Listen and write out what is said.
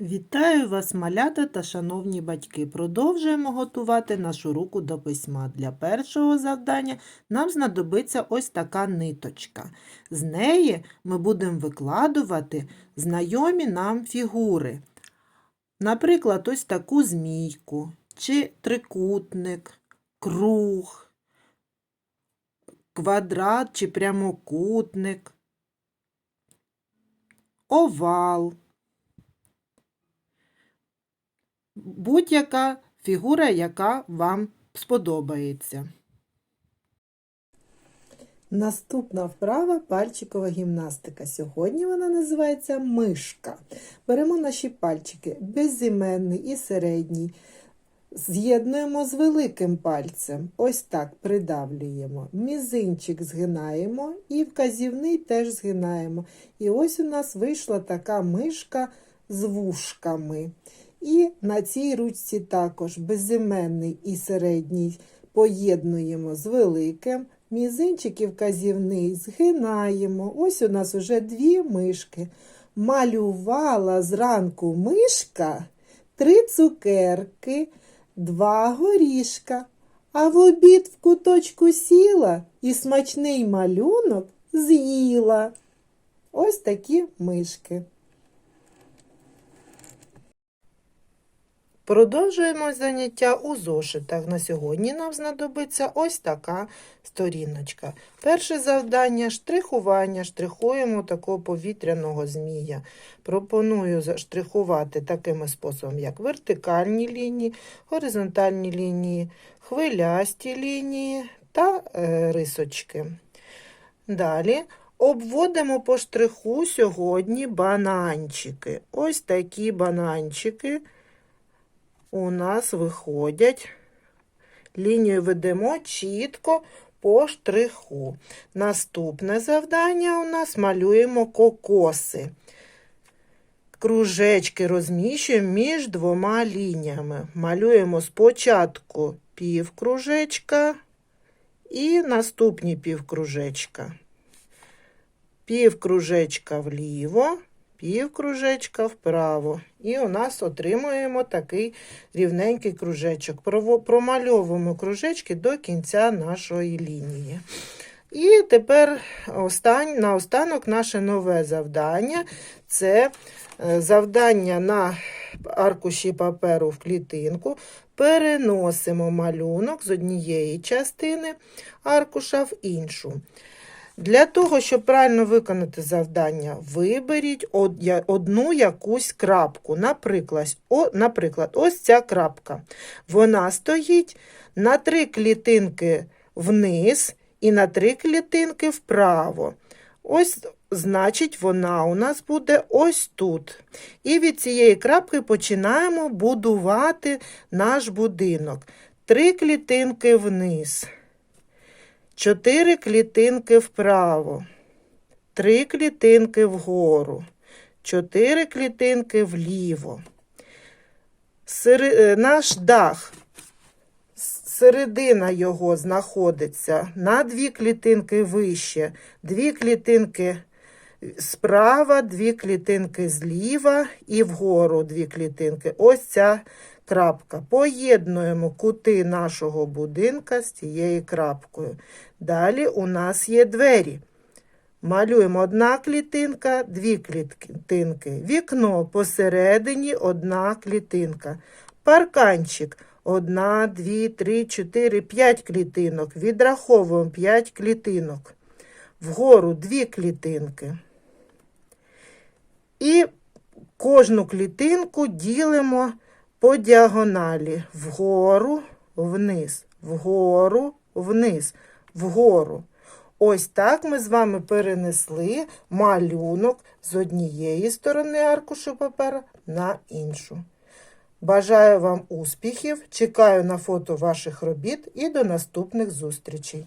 Вітаю вас, малята та шановні батьки. Продовжуємо готувати нашу руку до письма. Для першого завдання нам знадобиться ось така ниточка. З неї ми будемо викладувати знайомі нам фігури. Наприклад, ось таку змійку, чи трикутник, круг, квадрат чи прямокутник, овал. Будь-яка фігура, яка вам сподобається. Наступна вправа пальчикова гімнастика. Сьогодні вона називається мишка. Беремо наші пальчики безіменний і середній. З'єднуємо з великим пальцем. Ось так придавлюємо. Мізинчик згинаємо і вказівний теж згинаємо. І ось у нас вийшла така мишка з вушками. І на цій ручці також безіменний і середній поєднуємо з великим, мізинчик і вказівний згинаємо. Ось у нас уже дві мишки. Малювала зранку мишка, три цукерки, два горішка, а в обід в куточку сіла і смачний малюнок з'їла. Ось такі мишки. Продовжуємо заняття у зошитах. На сьогодні нам знадобиться ось така сторіночка. Перше завдання штрихування. Штрихуємо такого повітряного змія. Пропоную заштрихувати такими способами, як вертикальні лінії, горизонтальні лінії, хвилясті лінії та е, рисочки. Далі обводимо по штриху сьогодні бананчики. Ось такі бананчики у нас виходять. Лінію ведемо чітко по штриху. Наступне завдання у нас малюємо кокоси. Кружечки розміщуємо між двома лініями. Малюємо спочатку півкружечка і наступні півкружечка. Півкружечка вліво, півкружечка вправо. І у нас отримуємо такий рівненький кружечок. Промальовуємо кружечки до кінця нашої лінії. І тепер остань, наостанок наше нове завдання це е, завдання на аркуші паперу в клітинку. Переносимо малюнок з однієї частини аркуша в іншу. Для того, щоб правильно виконати завдання, виберіть одну якусь крапку. Наприклад, о, наприклад, ось ця крапка. Вона стоїть на три клітинки вниз і на три клітинки вправо. Ось, значить, вона у нас буде ось тут. І від цієї крапки починаємо будувати наш будинок. Три клітинки вниз. Чотири клітинки вправо, три клітинки вгору, чотири клітинки вліво. Сери... Наш дах, середина його знаходиться на дві клітинки вище, дві клітинки справа, дві клітинки зліва і вгору дві клітинки. Ось ця крапка. Поєднуємо кути нашого будинка з цією крапкою. Далі у нас є двері. Малюємо одна клітинка, дві клітинки. Вікно посередині одна клітинка. Парканчик. Одна, дві, три, чотири, п'ять клітинок. Відраховуємо п'ять клітинок. Вгору дві клітинки. Кожну клітинку ділимо по діагоналі. Вгору, вниз, вгору, вниз вгору. Ось так ми з вами перенесли малюнок з однієї сторони аркушу папера на іншу. Бажаю вам успіхів, чекаю на фото ваших робіт і до наступних зустрічей!